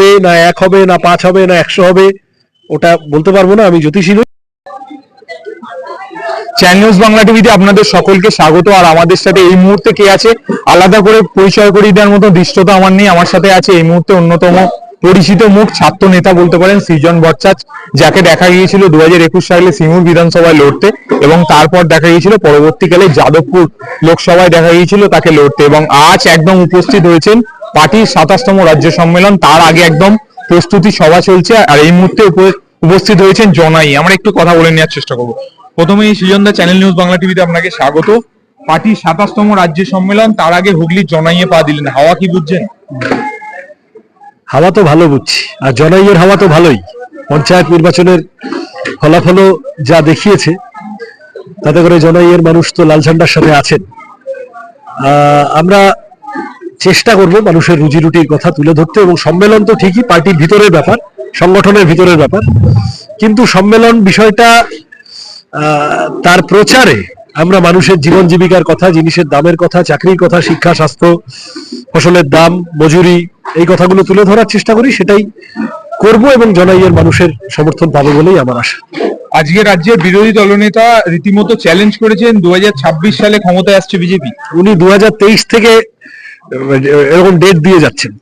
হবে না এক হবে, না পাঁচ হবে, না একশো হবে, ওটা বলতে পারব না, আমি জ্যোতিষী নই। চ্যানেল নিউজ বাংলা টিভিতে আপনাদের সকলকে স্বাগত, আর আমাদের সাথে এই মুহূর্তে কে আছে? আলাদা করে পরিচয় করিয়ে দেওয়ার মতো দৃষ্টতা আমার নেই, আমার সাথে আছে এই মুহূর্তে অন্যতম পরিচিত মুখ, ছাত্র নেতা বলতে পারেন সৃজন ভট্টাচ যাকে দেখা গিয়েছিল দু হাজার একুশ সালে সিঙ্গুর বিধানসভায় লড়তে এবং তারপর দেখা গিয়েছিল পরবর্তীকালে যাদবপুর লোকসভায় দেখা গিয়েছিল তাকে লড়তে এবং আজ একদম উপস্থিত হয়েছেন পার্টির সাতাশতম রাজ্য সম্মেলন, তার আগে একদম প্রস্তুতি সভা চলছে, আর এই মুহূর্তে উপ- উপস্থিত হয়েছেন জনাই। আমরা একটু কথা বলে নেওয়ার চেষ্টা করব। প্রথমেই সৃজনদা চ্যানেল নিউজ বাংলা টিভিতে আপনাকে স্বাগত। পার্টির সাতাশতম রাজ্য সম্মেলন, তার আগে হুগলির জনাইয়ে পা দিলেন। হাওয়া কি বুঝছেন? হাওয়া তো ভালো বুঝছি। আর জনাইয়ের হাওয়া তো ভালোই। পঞ্চায়েত নির্বাচনের ফলাফলও যা দেখিয়েছে, তাতে করে জনাইয়ের মানুষ তো লাল ঝান্ডার সাথে আছেন। আমরা চেষ্টা করব মানুষের রুজি রুটির কথা তুলে ধরতে এবং সম্মেলন তো ঠিকই পার্টির ভিতরের ব্যাপার সংগঠনের ভিতরের ব্যাপার। কিন্তু সম্মেলন বিষয়টা তার প্রচারে আমরা মানুষের জীবন জীবিকার কথা জিনিসের দামের কথা চাকরির কথা শিক্ষা স্বাস্থ্য ফসলের দাম মজুরি এই কথাগুলো তুলে ধরার চেষ্টা করি সেটাই করব এবং জনাইয়ের মানুষের সমর্থন পাবে বলেই আমার আশা। আজকে রাজ্যের বিরোধী দলনেতা রীতিমতো চ্যালেঞ্জ করেছেন দু হাজার ছাব্বিশ সালে ক্ষমতায় আসছে বিজেপি। উনি দু হাজার তেইশ থেকে এরকম ডেট দিয়ে যাচ্ছেন।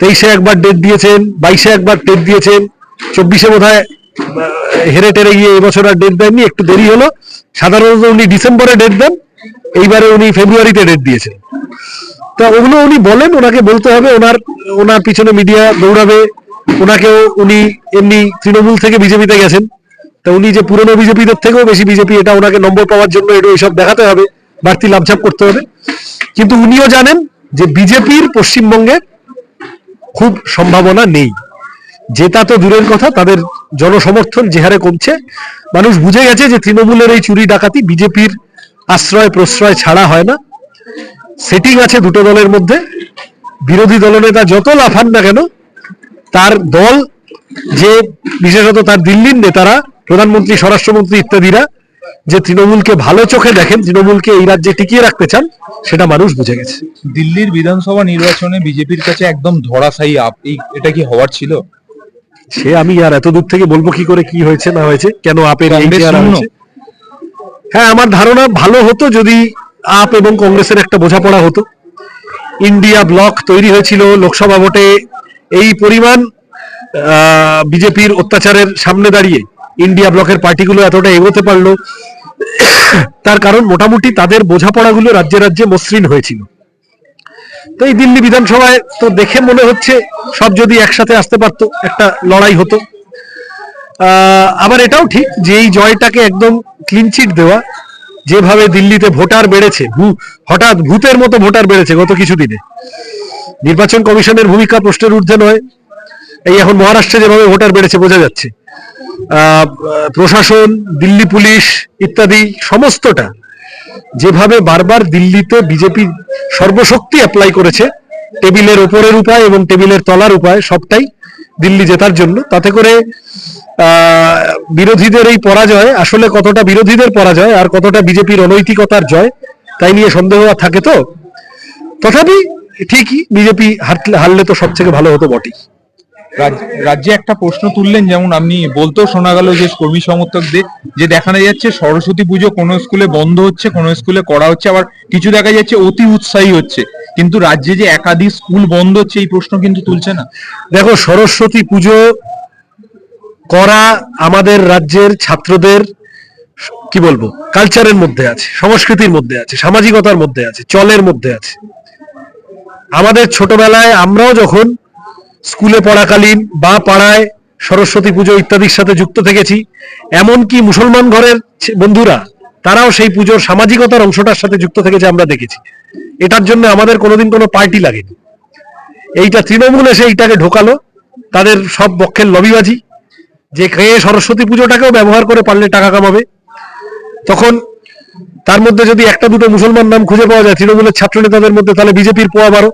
তেইশে একবার ডেট দিয়েছেন, বাইশে একবার ডেট দিয়েছেন, চব্বিশে বোধ হয় হেরে টেরে গিয়ে এবছর আর ডেট দেননি, একটু দেরি হলো। সাধারণত উনি ডিসেম্বরে ডেট দেন, এইবারে উনি ফেব্রুয়ারিতে ডেট দিয়েছেন। তা ওগুলো উনি বলেন, ওনাকে বলতে হবে, ওনার ওনার পিছনে মিডিয়া দৌড়াবে, ওনাকেও উনি এমনি তৃণমূল থেকে বিজেপিতে গেছেন। তা উনি যে পুরনো বিজেপিদের থেকেও বেশি বিজেপি, এটা ওনাকে নম্বর পাওয়ার জন্য এটা এইসব দেখাতে হবে, বাড়তি লাভঝাপ করতে হবে। কিন্তু উনিও জানেন যে বিজেপির পশ্চিমবঙ্গে খুব সম্ভাবনা নেই। জেতা তো দূরের কথা, তাদের জনসমর্থন যে হারে কমছে। মানুষ বুঝে গেছে যে তৃণমূলের এই চুরি ডাকাতি বিজেপির আশ্রয় প্রশ্রয় ছাড়া হয় না। সেটিং আছে দুটো দলের মধ্যে। বিরোধী দলনেতা যত লাফান না কেন, তার দল যে বিশেষত তার দিল্লির নেতারা, প্রধানমন্ত্রী, স্বরাষ্ট্রমন্ত্রী ইত্যাদিরা যে তৃণমূলকে ভালো চোখে দেখেন তৃণমূলকে এই রাজ্যে টিকিয়ে রাখতে চান সেটা মানুষ বুঝে গেছে। দিল্লির বিধানসভা নির্বাচনে বিজেপির কাছে একদম ধরাশায়ী আপ এটা কি হওয়ার ছিল? সে আমি আর এত দূর থেকে বলব কি করে কি হয়েছে না হয়েছে কেন আপের হ্যাঁ আমার ধারণা ভালো হতো যদি আপ এবং কংগ্রেসের একটা বোঝাপড়া হতো। ইন্ডিয়া ব্লক তৈরি হয়েছিল লোকসভা ভোটে এই পরিমাণ বিজেপির অত্যাচারের সামনে দাঁড়িয়ে। ইন্ডিয়া ব্লকের পার্টিগুলো এতটা এগোতে পারল। তার কারণ মোটামুটি তাদের বোঝাপড়াগুলো রাজ্যে রাজ্যে মসৃণ হয়েছিল। তো এই দিল্লি বিধানসভায় তো দেখে মনে হচ্ছে সব যদি একসাথে আসতে পারতো, একটা লড়াই হতো। আবার এটাও ঠিক যে এই জয়টাকে একদম ক্লিনচিট দেওয়া, যেভাবে দিল্লিতে ভোটার বেড়েছে হঠাৎ ভূতের মতো ভোটার বেড়েছে গত কিছুদিনে। নির্বাচন কমিশনের ভূমিকা প্রশ্নের ঊর্ধ্বে নয়। এই এখন মহারাষ্ট্রে যেভাবে ভোটার বেড়েছে, বোঝা যাচ্ছে। প্রশাসন, দিল্লি পুলিশ ইত্যাদি সমস্তটা যেভাবে বারবার দিল্লিতে বিজেপি সর্বশক্তি অ্যাপ্লাই করেছে, টেবিলের ওপরের উপায় এবং টেবিলের তলার উপায় সবটাই দিল্লি জেতার জন্য, তাতে করে বিরোধীদের এই পরাজয়, আসলে কতটা বিরোধীদের পরাজয় আর কতটা বিজেপির অনৈতিকতার জয়, তাই নিয়ে সন্দেহ থাকে তো? তথাপি ঠিকই বিজেপি হারলে তো সব থেকে ভালো হতো বটেই। রাজ্যে একটা প্রশ্ন তুললেন, যেমন আপনি বলতেও শোনা গেল যে কর্মী সমর্থকদের যে দেখানো যাচ্ছে সরস্বতী পুজো কোনো স্কুলে বন্ধ হচ্ছে, কোনো স্কুলে করা হচ্ছে, আবার কিছু দেখা যাচ্ছে অতি উৎসাহী হচ্ছে। কিন্তু রাজ্যে যে একাধিক স্কুল বন্ধ হচ্ছে, এই প্রশ্ন কিন্তু তুলছে না। দেখো, সরস্বতী পুজো করা আমাদের রাজ্যের ছাত্রদের কি বলব কালচারের মধ্যে আছে, সংস্কৃতির মধ্যে আছে, সামাজিকতার মধ্যে আছে, চলের মধ্যে আছে। আমাদের ছোটবেলায় আমরাও যখন স্কুলে পড়াকালীন বা পাড়ায় সরস্বতী পুজো ইত্যাদির সাথে যুক্ত থেকেছি। এমনকি মুসলমান ঘরের বন্ধুরা, তারাও সেই পুজোর সামাজিকতার অংশটার সাথে যুক্ত থেকেছে আমরা দেখেছি। এটার জন্য আমাদের কোনোদিন কোনো পার্টি লাগেনি। এইটা তৃণমূল এসে এইটাকে ঢোকালো, তাদের সব পক্ষের লবিবাজি, যে খেয়ে সরস্বতী পুজোটাকেও ব্যবহার করে পারলে টাকা কামাবে। তখন তার মধ্যে যদি একটা দুটো মুসলমান নাম খুঁজে পাওয়া যায়, তৃণমূলের ছাত্র নেতাদের মধ্যে, তাহলে বিজেপির পোয়া বারো।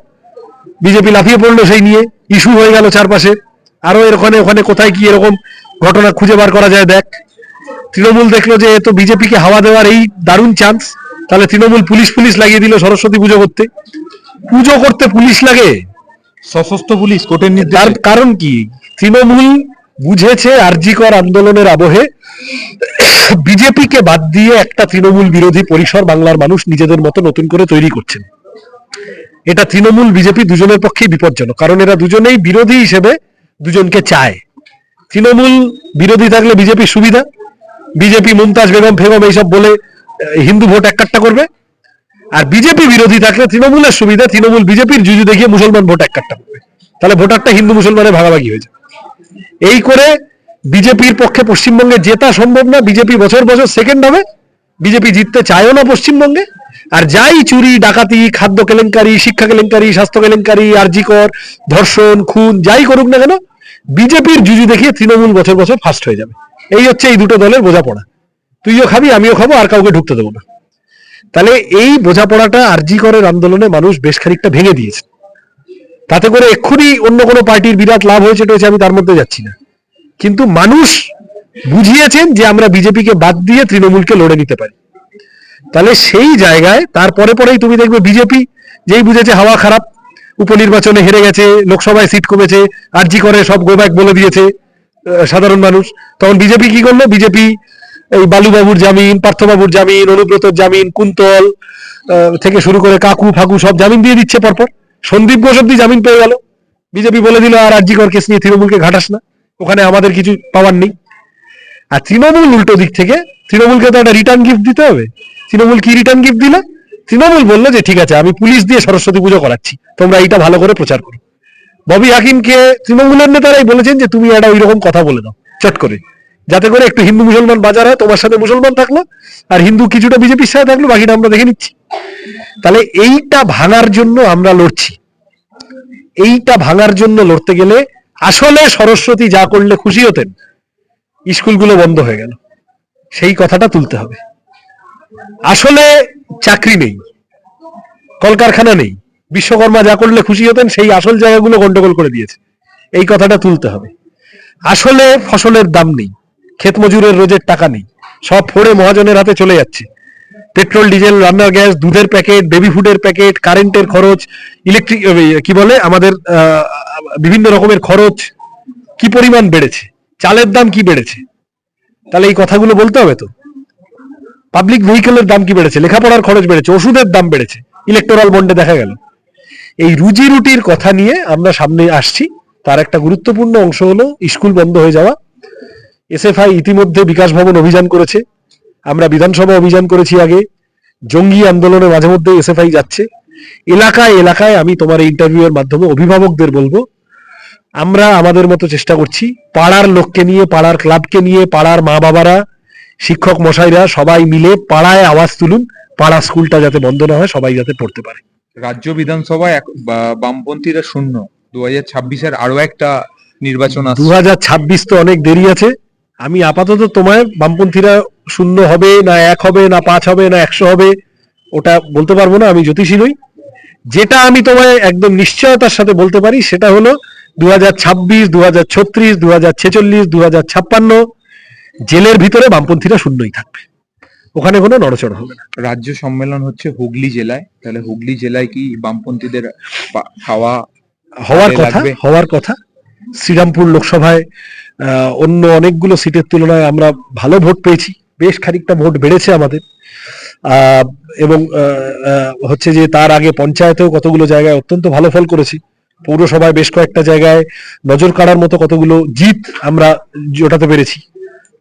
বিজেপি লাফিয়ে পড়ল সেই নিয়ে। ইস্যু হয়ে গেল চারপাশে। আরও এর ওখানে ওখানে কোথায় কি এরকম ঘটনা খুঁজে বার করা যায় দেখ। তৃণমূল দেখল যে তো বিজেপিকে হাওয়া দেওয়ার এই দারুণ চান্স তাহলে তৃণমূল পুলিশ পুলিশ লাগিয়ে দিল সরস্বতী পুজো করতে। পুজো করতে পুলিশ লাগে। সশস্ত্র পুলিশ কোর্টের নির্দেশ। তার কারণ কি? তৃণমূল বুঝেছে আরজিকর আন্দোলনের আবহে বিজেপিকে বাদ দিয়ে একটা তৃণমূল বিরোধী পরিসর বাংলার মানুষ নিজেদের মতো নতুন করে তৈরি করছেন। এটা তৃণমূল, বিজেপি দুজনের পক্ষেই বিপজ্জনক, কারণ এরা দুজনেই বিরোধী হিসেবে দুজনকে চায়। তৃণমূল বিরোধী থাকলে বিজেপি সুবিধা, বিজেপি, মুমতাজ বেগম, ফেগম এইসব বলে হিন্দু ভোট এককাট্টা করবে। আর বিজেপি বিরোধী থাকলে তৃণমূলের সুবিধা, তৃণমূল বিজেপির জুজু দেখিয়ে মুসলমান ভোট এককাট্টা করবে। তাহলে ভোটারটা হিন্দু মুসলমানের ভাগাভাগি হয়ে যায় এই করে বিজেপির পক্ষে পশ্চিমবঙ্গে জেতা সম্ভব না, বিজেপি বছর বছর সেকেন্ড হবে, বিজেপি জিততে চায়ও না পশ্চিমবঙ্গে। আর যাই চুরি, ডাকাতি, খাদ্য কেলেঙ্কারি, শিক্ষা কেলেঙ্কারি, স্বাস্থ্য কেলেঙ্কারি আরজিকর ধর্ষণ, খুন, যাই করুক না কেন, বিজেপির জুজু দেখিয়ে তৃণমূল বছর বছর ফার্স্ট হয়ে যাবে। এই হচ্ছে এই দুটো দলের বোঝাপড়া। তুইও খাবি, আমিও খাব, আর কাউকে ঢুকতে দেবো না। তাহলে এই বোঝাপড়াটা আরজি করের আন্দোলনে মানুষ বেশ খানিকটা ভেঙে দিয়েছে। তাতে করে এক্ষুনি অন্য কোনো পার্টির বিরাট লাভ হয়েছে টয়েছে, আমি তার মধ্যে যাচ্ছি না। কিন্তু মানুষ বুঝিয়েছেন যে আমরা বিজেপিকে বাদ দিয়ে তৃণমূলকে লড়ে নিতে পারি। তাহলে সেই জায়গায় তারপরে পরেই তুমি দেখবে বিজেপি যেই বুঝেছে হাওয়া খারাপ, উপনির্বাচনে হেরে গেছে, লোকসভায় সিট কমেছে, আরজি করে সব গোব্যাক বলে দিয়েছে সাধারণ মানুষ। তখন বিজেপি কি করল? বিজেপি এই বালুবাবুর জামিন, পার্থবাবুর জামিন, অনুব্রতর জামিন, কুন্তল থেকে শুরু করে কাকু, ফাকু সব জামিন দিয়ে দিচ্ছে পরপর। সন্দীপ ঘোষ অব্দি জামিন পেয়ে গেল। বিজেপি বলে দিল, আর আরজি কর, কেস নিয়ে তৃণমূলকে ঘাটাস না। ওখানে আমাদের কিছু পাওয়ার নেই। আর তৃণমূল উল্টো দিক থেকে, তৃণমূলকে তো একটা রিটার্ন গিফট দিতে হবে। তৃণমূল কি রিটার্ন গিফট দিল? তৃণমূল বলল যে, ঠিক আছে, আমি পুলিশ দিয়ে সরস্বতী পুজো করাচ্ছি। তোমরা এইটা ভালো করে প্রচার করো। ববি হাকিমকে তৃণমূলের নেতারাই বলেছেন যে, তুমি একটা ওইরকম কথা বলে দাও চট করে। যাতে করে একটু হিন্দু মুসলমান বাজার হয়, তোমার সাথে মুসলমান থাকল, আর হিন্দু কিছুটা বিজেপির সাথে থাকল, বাকিটা আমরা দেখে নিচ্ছি। তাহলে এইটা ভাঙার জন্য আমরা লড়ছি। এইটা ভাঙার জন্য লড়তে গেলে আসলে সরস্বতী যা করলে খুশি হতেন, স্কুলগুলো বন্ধ হয়ে গেল। সেই কথাটা তুলতে হবে। আসলে চাকরি নেই, কলকারখানা নেই, বিশ্বকর্মা যা করলে খুশি হতেন সেই আসল জায়গাগুলো গন্ডগোল করে দিয়েছে। এই কথাটা তুলতে হবে। আসলে ফসলের দাম নেই, ক্ষেত মজুরের রোজের টাকা নেই, সব ফোড়ে মহাজনের হাতে চলে যাচ্ছে। পেট্রোল, ডিজেল, রান্নার গ্যাস, দুধের প্যাকেট, বেবি ফুডের প্যাকেট, কারেন্টের খরচ, ইলেকট্রিক কি বলে, আমাদের বিভিন্ন রকমের খরচ, কি পরিমাণ বেড়েছে, চালের দাম কি বেড়েছে? তাহলে এই কথাগুলো বলতে হবে তো? পাবলিক ভেহিকেলের দাম কি বেড়েছে? লেখাপড়ার খরচ বেড়েছে, ওষুধের দাম বেড়েছে ইলেকটোরাল বন্ডে দেখা গেল। এই রুজি রুটির কথা নিয়ে আমরা সামনে আসছি। তার একটা গুরুত্বপূর্ণ অংশ হলো স্কুল বন্ধ হয়ে যাওয়া। এসএফআই ইতিমধ্যে বিকাশ ভবন অভিযান করেছে। আমরা বিধানসভা অভিযান করেছি আগে। জঙ্গি আন্দোলনে মাঝে মধ্যে এসএফআই যাচ্ছে। এলাকায় এলাকায় আমি তোমার ইন্টারভিউ এর মাধ্যমে অভিভাবকদের বলব, আমরা আমাদের মতো চেষ্টা করছি। পাড়ার লোককে নিয়ে, পাড়ার ক্লাবকে নিয়ে, পাড়ার মা বাবারা শিক্ষক মশাইরা সবাই মিলে পাড়ায় আওয়াজ তুলুন পাড়া স্কুলটা যাতে বন্ধ না হয় সবাই যাতে পড়তে পারে। রাজ্য বিধানসভায় বামপন্থীরা শূন্য। দু হাজার ছাব্বিশের আরও একটা নির্বাচন দু হাজার ছাব্বিশ তো অনেক দেরি আছে। আমি আপাতত তোমায় বামপন্থীরা শূন্য হবে না এক হবে না পাঁচ হবে না একশো হবে ওটা বলতে পারব না আমি জ্যোতিষী নই। যেটা আমি তোমায় একদম নিশ্চয়তার সাথে বলতে পারি সেটা হলো দু হাজার ছাব্বিশ দু হাজার ছত্রিশ দু হাজার ছেচল্লিশ দু হাজার ছাপ্পান্ন জেলের ভিতরে বামপন্থীরা শূন্যই থাকবে। ওখানে কোনো নড়চড় হবে না। রাজ্য সম্মেলন হচ্ছে হুগলি জেলায়। তাহলে হুগলি জেলায় কি বামপন্থীদের খাওয়া হওয়ার কথা হওয়ার কথা। শ্রীরামপুর লোকসভায় অন্য অনেকগুলো সিটের তুলনায় আমরা ভালো ভোট পেয়েছি। বেশ খানিকটা ভোট বেড়েছে আমাদের। আহ, এবং হচ্ছে যে তার আগে পঞ্চায়েতেও কতগুলো জায়গায় অত্যন্ত ভালো ফল করেছি। পৌরসভায় বেশ কয়েকটা জায়গায় নজর কাড়ার মতো কতগুলো জিত আমরা জোটাতে পেরেছি।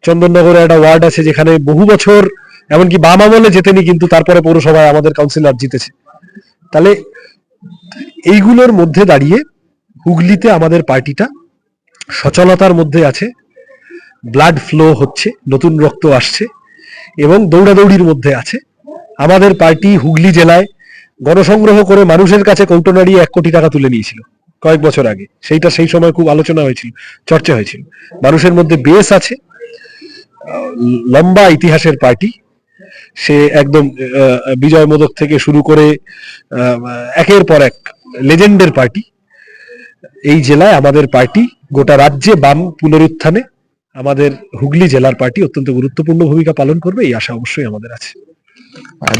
চন্দননগরে একটা ওয়ার্ড আছে যেখানে বহু বছর, এমনকি বাম আমলে জেতেনি কিন্তু তারপরে পৌরসভায় আমাদের কাউন্সিলর জিতেছে। তাহলে এইগুলোর মধ্যে দাঁড়িয়ে হুগলিতে আমাদের পার্টিটা সচলতার মধ্যে আছে ব্লাড ফ্লো হচ্ছে, নতুন রক্ত আসছে এবং দৌড়াদৌড়ির মধ্যে আছে। আমাদের পার্টি হুগলি জেলায় গণসংগ্রহ করে মানুষের কাছে কৌটো নাড়িয়ে এক কোটি টাকা তুলে নিয়েছিল কয়েক বছর আগে। সেইটা সেই সময় খুব আলোচনা হয়েছিল, চর্চা হয়েছিল। মানুষের মধ্যে বেস আছে লম্বা ইতিহাসের পার্টি। সে একদম বিজয় মোদক থেকে শুরু করে একের পর এক লেজেন্ডের পার্টি। এই জেলায় আমাদের পার্টি গোটা রাজ্যে বাম পুনরুত্থানে আমাদের হুগলি জেলার পার্টি অত্যন্ত গুরুত্বপূর্ণ ভূমিকা পালন করবে এই আশা অবশ্যই আমাদের আছে।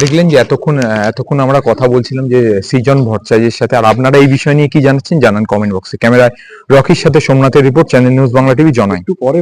দেখলেন যে এতক্ষণ এতক্ষণ আমরা কথা বলছিলাম যে সৃজন ভট্টাচার্যের সাথে আর আপনারা এই বিষয় নিয়ে কি জানাচ্ছেন জানান কমেন্ট বক্সে। ক্যামেরায় রকির সাথে সোমনাথের report channel news Bangla TV Janai. একটু পরে